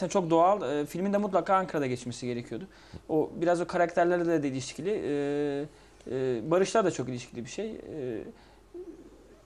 zaten çok doğal. E, filmin de mutlaka Ankara'da geçmesi gerekiyordu. O biraz o karakterlerle de, ilişkili. E, e, Barış'la da çok ilişkili bir şey. E,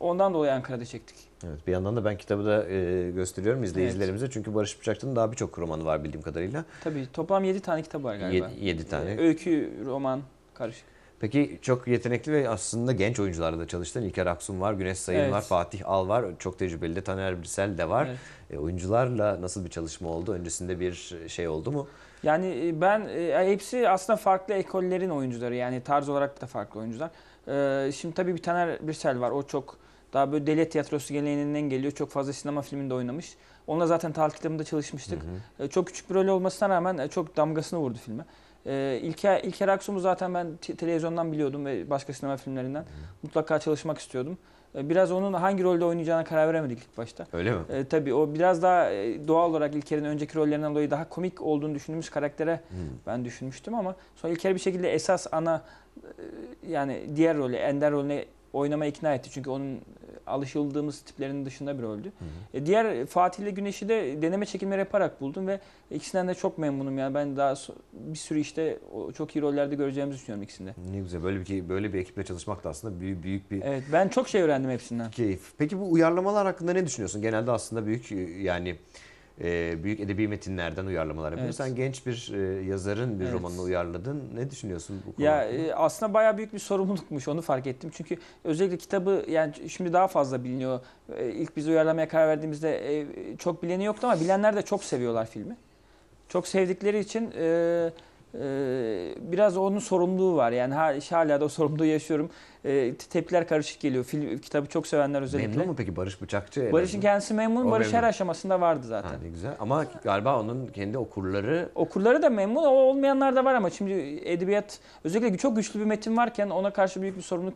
ondan dolayı Ankara'da çektik. Evet, bir yandan da ben kitabı da e, gösteriyorum izleyicilerimize. Çünkü Barış Bıçakçı'nın daha birçok romanı var bildiğim kadarıyla. Tabii toplam 7 tane kitap var galiba. 7 tane. E, öykü, roman, karışık. Peki çok yetenekli ve aslında genç oyuncularla da çalıştın. İlker Aksun var, Güneş Sayın Evet. var, Fatih Al var. Çok tecrübeli de Taner Birsel de var. Evet. E, oyuncularla nasıl bir çalışma oldu? Öncesinde bir şey oldu mu? Yani e, ben e, hepsi aslında farklı ekollerin oyuncuları yani tarz olarak da farklı oyuncular. E, Şimdi tabii bir Taner Birsel var. O çok daha böyle devlet tiyatrosu geleneğinden geliyor. Çok fazla sinema filminde oynamış. Onunla zaten tatil kitabında çalışmıştık. E, Çok küçük bir rol olmasına rağmen e, çok damgasını vurdu filme. E, İlker, İlker Aksu'mu zaten ben te- televizyondan biliyordum ve başka sinema filmlerinden. Mutlaka çalışmak istiyordum. E, Biraz onun hangi rolde oynayacağına karar veremedik ilk başta. Öyle mi? E, tabii o biraz daha e, doğal olarak İlker'in önceki rollerinden dolayı daha komik olduğunu düşündüğümüz karaktere Hmm. ben düşünmüştüm ama sonra İlker bir şekilde esas ana e, yani diğer rolü, Ender rolüne oynamaya ikna etti. Çünkü onun alışıldığımız tiplerinin dışında bir roldü. E, diğer Fatih ile Güneş'i de deneme çekimleri yaparak buldum ve ikisinden de çok memnunum. Yani ben daha bir sürü işte çok iyi rollerde göreceğimizi düşünüyorum ikisinde. Ne güzel. Böyle bir böyle bir ekiple çalışmak da aslında büyük büyük bir Evet ben çok şey öğrendim hepsinden. keyif. Peki bu uyarlamalar hakkında ne düşünüyorsun? Genelde aslında büyük e, yani e, büyük edebi metinlerden uyarlamalar yapıyor. Evet. Sen genç bir e, yazarın bir Evet. romanını uyarladın. Ne düşünüyorsun bu konu Ya e, aslında bayağı büyük bir sorumlulukmuş onu fark ettim. Çünkü özellikle kitabı yani şimdi daha fazla biliniyor. E, İlk biz uyarlamaya karar verdiğimizde e, çok bileni yoktu ama bilenler de çok seviyorlar filmi. Çok sevdikleri için e, e, biraz onun sorumluluğu var. Yani ha- hala da o sorumluluğu yaşıyorum. E, tepkiler karışık geliyor. Film, kitabı çok sevenler özellikle. Memnun mu peki Barış Bıçakçı? Barış'ın kendisi memnun. O Barış her memnun. aşamasında vardı zaten. Ha, ne güzel. Ama galiba onun kendi okurları Okurları da memnun, o olmayanlar da var ama şimdi edebiyat özellikle çok güçlü bir metin varken ona karşı büyük bir sorumluluk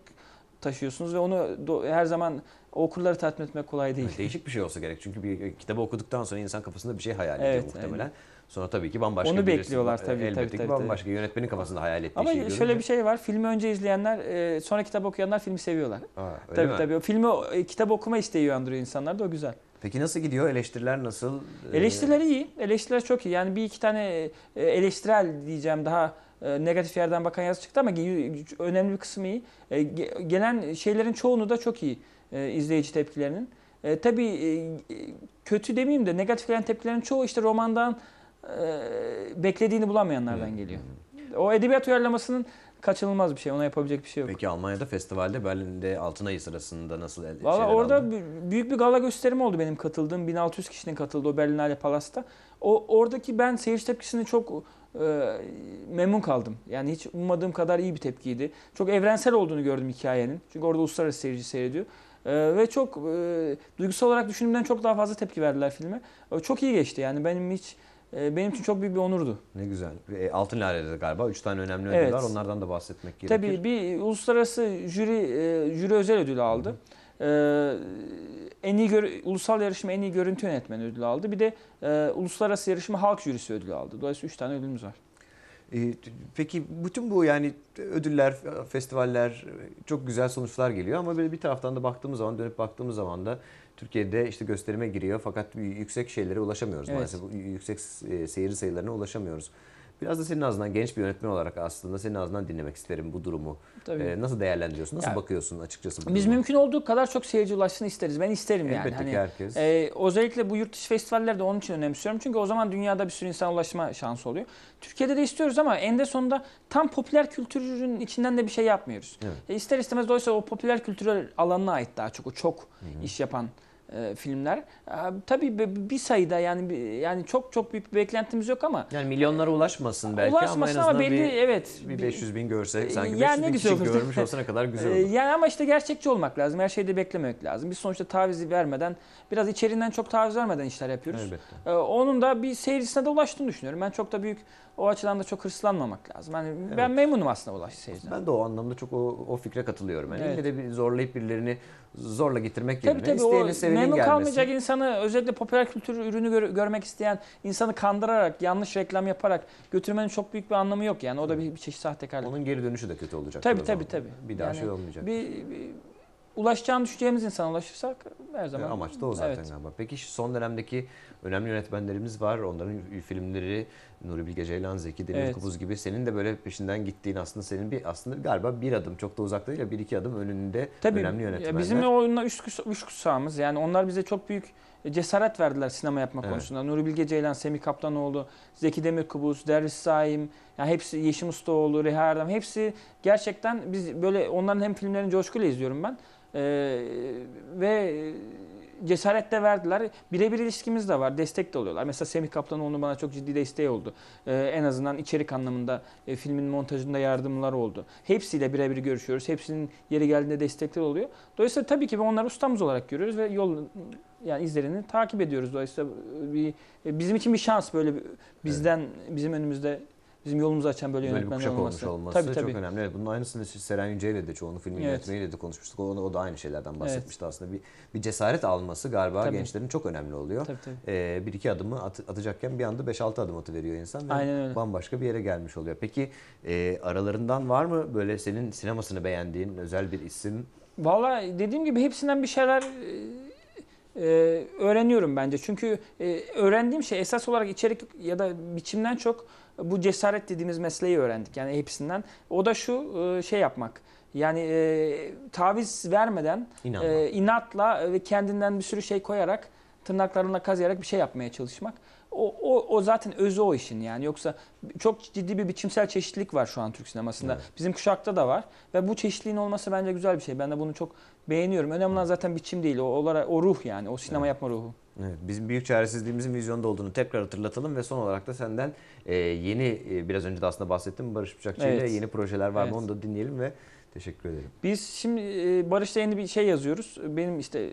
taşıyorsunuz ve onu her zaman okurları tatmin etmek kolay değil. değişik bir şey olsa gerek. Çünkü bir kitabı okuduktan sonra insan kafasında bir şey hayal ediyor Evet, muhtemelen. Sonra tabii ki bambaşka Onu birisi bekliyorlar tabii, Elbette tabii, ki tabii, bambaşka yönetmenin kafasında hayal ettiği Ama şeyi şöyle görünce- bir şey var, filmi önce izleyenler, e, sonra kitap okuyanlar filmi seviyorlar. Aa, öyle tabii mi? tabii. O filmi, e, kitap okuma isteği uyandırıyor insanlarda, o güzel. Peki nasıl gidiyor? Eleştiriler nasıl? Eleştirileri iyi, eleştiriler çok iyi. Yani bir iki tane e, eleştirel diyeceğim daha e, negatif yerden bakan yazı çıktı ama önemli bir kısmı iyi. E, ge- Gelen şeylerin çoğunu da çok iyi e, izleyici tepkilerinin. E, tabii e, kötü demeyeyim de negatif gelen tepkilerin çoğu işte romandan e, beklediğini bulamayanlardan Hmm. geliyor. O edebiyat uyarlamasının kaçınılmaz bir şey. Ona yapabilecek bir şey yok. Peki Almanya'da festivalde Berlin'de Altın Ayı sırasında nasıl el- Valla orada aldın? bü- büyük bir gala gösterimi oldu benim katıldığım. 1600 kişinin katıldığı o Berlinale Palas'ta. O oradaki ben seyirci tepkisini çok e, memnun kaldım. Yani hiç ummadığım kadar iyi bir tepkiydi. Çok evrensel olduğunu gördüm hikayenin. Çünkü orada uluslararası seyirci seyrediyor. E, ve çok e, duygusal olarak düşündüğümden çok daha fazla tepki verdiler filme. E, çok iyi geçti yani benim hiç e, benim için çok büyük bir onurdu. Ne güzel. E, Altın Lale'de de galiba 3 tane önemli ödül Evet. var. Onlardan da bahsetmek gerekir. Tabii bir uluslararası jüri jüri özel ödülü aldı. E, en iyi gör- ulusal yarışma en iyi görüntü yönetmeni ödülü aldı. Bir de e, uluslararası yarışma halk jürisi ödülü aldı. Dolayısıyla 3 tane ödülümüz var. E, t- Peki bütün bu yani ödüller, festivaller çok güzel sonuçlar geliyor ama böyle bir taraftan da baktığımız zaman dönüp baktığımız zaman da Türkiye'de işte gösterime giriyor fakat yüksek şeylere ulaşamıyoruz Evet. maalesef. Yüksek e, seyirci sayılarına ulaşamıyoruz. Biraz da senin ağzından genç bir yönetmen olarak aslında senin ağzından dinlemek isterim bu durumu. Tabii. E, nasıl değerlendiriyorsun? Nasıl Ya, bakıyorsun açıkçası bu Biz duruma? mümkün olduğu kadar çok seyirci ulaşsın isteriz. Ben isterim yani. Elbette Hani, ki herkes. e, özellikle bu yurt dışı festivaller de onun için önemsiyorum. Çünkü o zaman dünyada bir sürü insan ulaşma şansı oluyor. Türkiye'de de istiyoruz ama eninde sonunda tam popüler kültürün içinden de bir şey yapmıyoruz. Evet. E, ister istemez dolayısıyla o popüler kültürel alanına ait daha çok o çok iş yapan e, filmler. E, tabii bir sayıda yani yani çok çok büyük bir beklentimiz yok ama Yani milyonlara ulaşmasın belki ama en ulaşmasın azından ama belli bir, evet bir bir- 500 bin görsek sanki Yani 500 ne bin güzel kişi olur. görmüş olsa ne kadar güzel olur. Yani ama işte gerçekçi olmak lazım. Her şeyde beklememek lazım. Biz sonuçta tavizi vermeden, biraz içeriğinden çok taviz vermeden işler yapıyoruz. Elbette. Onun da bir seyircisine de ulaştığını düşünüyorum. Ben çok da büyük o açıdan da çok hırslanmamak lazım. Yani ben Evet. memnunum aslında ulaş seyirciden. Ben de o anlamda çok o, o fikre katılıyorum. Yani Evet. ille de bir zorlayıp birilerini zorla getirmek Tabii yerine tabii sevenin memnun gelmesi. kalmayacak insanı özellikle popüler kültür ürünü gör- görmek isteyen insanı kandırarak, yanlış reklam yaparak götürmenin çok büyük bir anlamı yok yani. O da bir, bir çeşit sahtekarlık. Onun geri dönüşü de kötü olacak. Tabii, tabii, tabii. Bir daha Yani şey olmayacak. Bir, bir- ulaşacağını düşüneceğimiz insana ulaşırsak her zaman. Amaç da o zaten Evet. galiba. Peki son dönemdeki önemli yönetmenlerimiz var. Onların filmleri Nuri Bilge Ceylan, Zeki Evet. Demirkubuz gibi senin de böyle peşinden gittiğin aslında senin bir aslında galiba bir adım çok da uzakta değil ya bir iki adım önünde Tabii önemli yönetmenler. bizim oyunla üç, kus- üç kutsağımız yani onlar bize çok büyük cesaret verdiler sinema yapma Evet. konusunda. Nuri Bilge Ceylan, Semih Kaptanoğlu, Zeki Demirkubuz, Derviş Saim, yani hepsi Yeşim Ustaoğlu, Reha Erdem hepsi gerçekten biz böyle onların hem filmlerini coşkuyla izliyorum ben. Ee, ve cesaret de verdiler. Birebir ilişkimiz de var. Destek de oluyorlar. Mesela Semih Kaptanoğlu'nun bana çok ciddi desteği oldu. Ee, en azından içerik anlamında e, filmin montajında yardımlar oldu. Hepsiyle birebir görüşüyoruz. Hepsinin yeri geldiğinde destekler oluyor. Dolayısıyla tabii ki biz onları ustamız olarak görüyoruz ve yol yani izlerini takip ediyoruz. Dolayısıyla bir e, bizim için bir şans böyle bizden bizim önümüzde bizim yolumuzu açan böyle, Böyle yönetmenler olması. olması tabii, tabii. çok önemli. Evet, bunun aynısını işte Seren Yüce ile de çoğunu filmin Evet. yönetmeniyle de konuşmuştuk. O, o da aynı şeylerden bahsetmişti aslında. Bir, bir cesaret alması galiba Tabii. gençlerin çok önemli oluyor. Tabii, tabii. Ee, bir iki adımı at- atacakken bir anda 5-6 adım atıveriyor insan ve Aynen öyle. bambaşka bir yere gelmiş oluyor. Peki e, aralarından var mı böyle senin sinemasını beğendiğin özel bir isim? Valla dediğim gibi hepsinden bir şeyler e, e, öğreniyorum bence. Çünkü e, öğrendiğim şey esas olarak içerik ya da biçimden çok bu cesaret dediğimiz mesleği öğrendik. Yani hepsinden. O da şu e, şey yapmak. Yani e, taviz vermeden e, inatla ve kendinden bir sürü şey koyarak tırnaklarına kazıyarak bir şey yapmaya çalışmak. O, o, o zaten özü o işin yani. Yoksa çok ciddi bir biçimsel çeşitlilik var şu an Türk sinemasında. Evet. Bizim kuşakta da var. Ve bu çeşitliliğin olması bence güzel bir şey. Ben de bunu çok beğeniyorum. Önemli olan zaten biçim değil. O, olarak, o ruh yani. O sinema Evet. yapma ruhu. Evet, bizim büyük çaresizliğimizin vizyonda olduğunu tekrar hatırlatalım ve son olarak da senden e, yeni e, biraz önce de aslında bahsettim Barış Bıçakçı ile Evet. yeni projeler var mı Evet. onu da dinleyelim ve teşekkür ederim. Biz şimdi e, Barış'la yeni bir şey yazıyoruz. Benim işte e,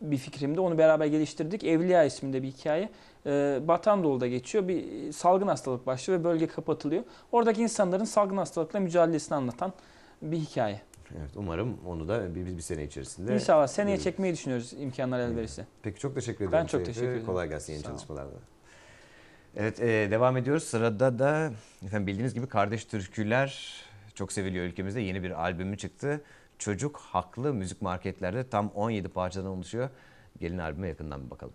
bir fikrimde onu beraber geliştirdik. Evliya isminde bir hikaye. E, Batan Doğu'da geçiyor. Bir salgın hastalık başlıyor ve bölge kapatılıyor. Oradaki insanların salgın hastalıkla mücadelesini anlatan bir hikaye. Evet, umarım onu da bir, bir, bir sene içerisinde. İnşallah seneye görürüz. çekmeyi düşünüyoruz imkanlar el verirse. Peki çok teşekkür ederim. Ben çok teşekkür ederim. Kolay gelsin yeni çalışmalarda. Evet e, devam ediyoruz. Sırada da efendim bildiğiniz gibi Kardeş Türküler çok seviliyor ülkemizde. Yeni bir albümü çıktı. Çocuk Haklı müzik marketlerde tam 17 parçadan oluşuyor. Gelin albüme yakından bir bakalım.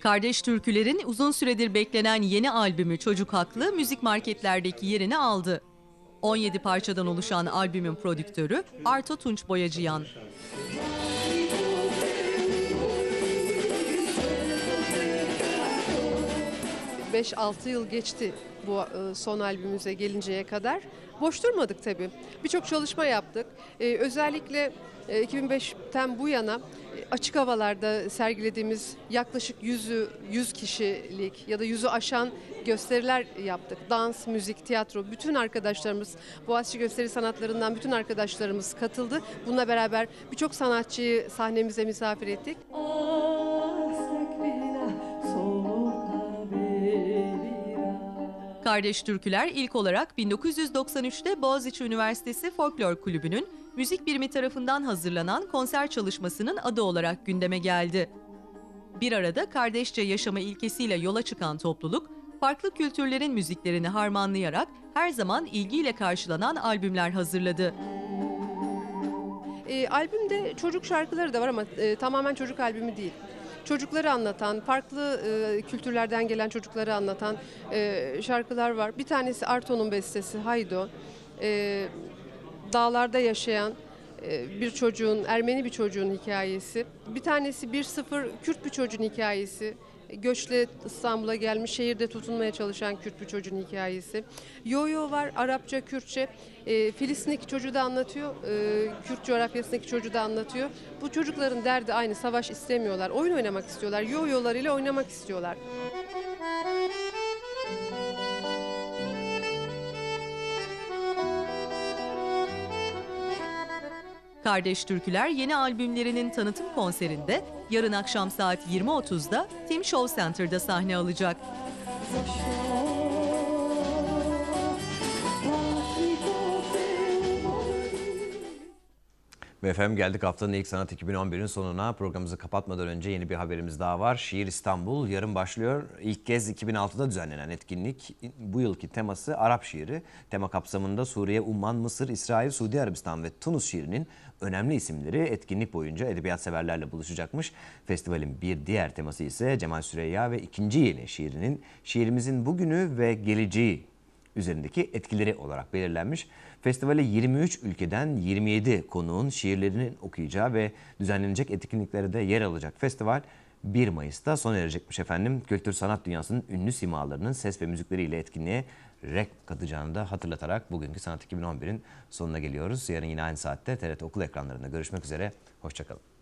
Kardeş Türküler'in uzun süredir beklenen yeni albümü Çocuk Haklı müzik marketlerdeki yerini aldı. 17 parçadan oluşan albümün prodüktörü Arto Tunç Boyacıyan. 5-6 yıl geçti bu e, son albümümüze gelinceye kadar. Boş durmadık tabii. Birçok çalışma yaptık. E, özellikle e, 2005'ten bu yana e, açık havalarda sergilediğimiz yaklaşık 100'ü 100 kişilik ya da 100'ü aşan gösteriler yaptık. Dans, müzik, tiyatro bütün arkadaşlarımız Boğaziçi Gösteri Sanatlarından bütün arkadaşlarımız katıldı. Bununla beraber birçok sanatçıyı sahnemize misafir ettik. Kardeş Türküler ilk olarak 1993'te Boğaziçi Üniversitesi Folklor Kulübü'nün müzik birimi tarafından hazırlanan konser çalışmasının adı olarak gündeme geldi. Bir arada kardeşçe yaşama ilkesiyle yola çıkan topluluk, farklı kültürlerin müziklerini harmanlayarak her zaman ilgiyle karşılanan albümler hazırladı. E, albümde çocuk şarkıları da var ama e, tamamen çocuk albümü değil. Çocukları anlatan, farklı e, kültürlerden gelen çocukları anlatan e, şarkılar var. Bir tanesi Arto'nun bestesi Haydo. E, dağlarda yaşayan bir çocuğun, Ermeni bir çocuğun hikayesi. Bir tanesi 1-0 Kürt bir çocuğun hikayesi. Göçle İstanbul'a gelmiş, şehirde tutunmaya çalışan Kürt bir çocuğun hikayesi. Yo-yo var, Arapça, Kürtçe. E, Filistin'deki çocuğu da anlatıyor, e, Kürt coğrafyasındaki çocuğu da anlatıyor. Bu çocukların derdi aynı, savaş istemiyorlar, oyun oynamak istiyorlar, yo-yolarıyla oynamak istiyorlar. Kardeş Türküler yeni albümlerinin tanıtım konserinde yarın akşam saat 20.30'da Tim Show Center'da sahne alacak. Ve efendim geldik haftanın ilk sanat 2011'in sonuna. Programımızı kapatmadan önce yeni bir haberimiz daha var. Şiir İstanbul yarın başlıyor. İlk kez 2006'da düzenlenen etkinlik. Bu yılki teması Arap şiiri. Tema kapsamında Suriye, Umman, Mısır, İsrail, Suudi Arabistan ve Tunus şiirinin önemli isimleri etkinlik boyunca edebiyat severlerle buluşacakmış. Festivalin bir diğer teması ise Cemal Süreyya ve ikinci yeni şiirinin şiirimizin bugünü ve geleceği üzerindeki etkileri olarak belirlenmiş. Festivale 23 ülkeden 27 konuğun şiirlerini okuyacağı ve düzenlenecek etkinliklere de yer alacak festival 1 Mayıs'ta sona erecekmiş efendim. Kültür sanat dünyasının ünlü simalarının ses ve müzikleriyle etkinliğe renk katacağını da hatırlatarak bugünkü Sanat 2011'in sonuna geliyoruz. Yarın yine aynı saatte TRT Okul ekranlarında görüşmek üzere. Hoşçakalın.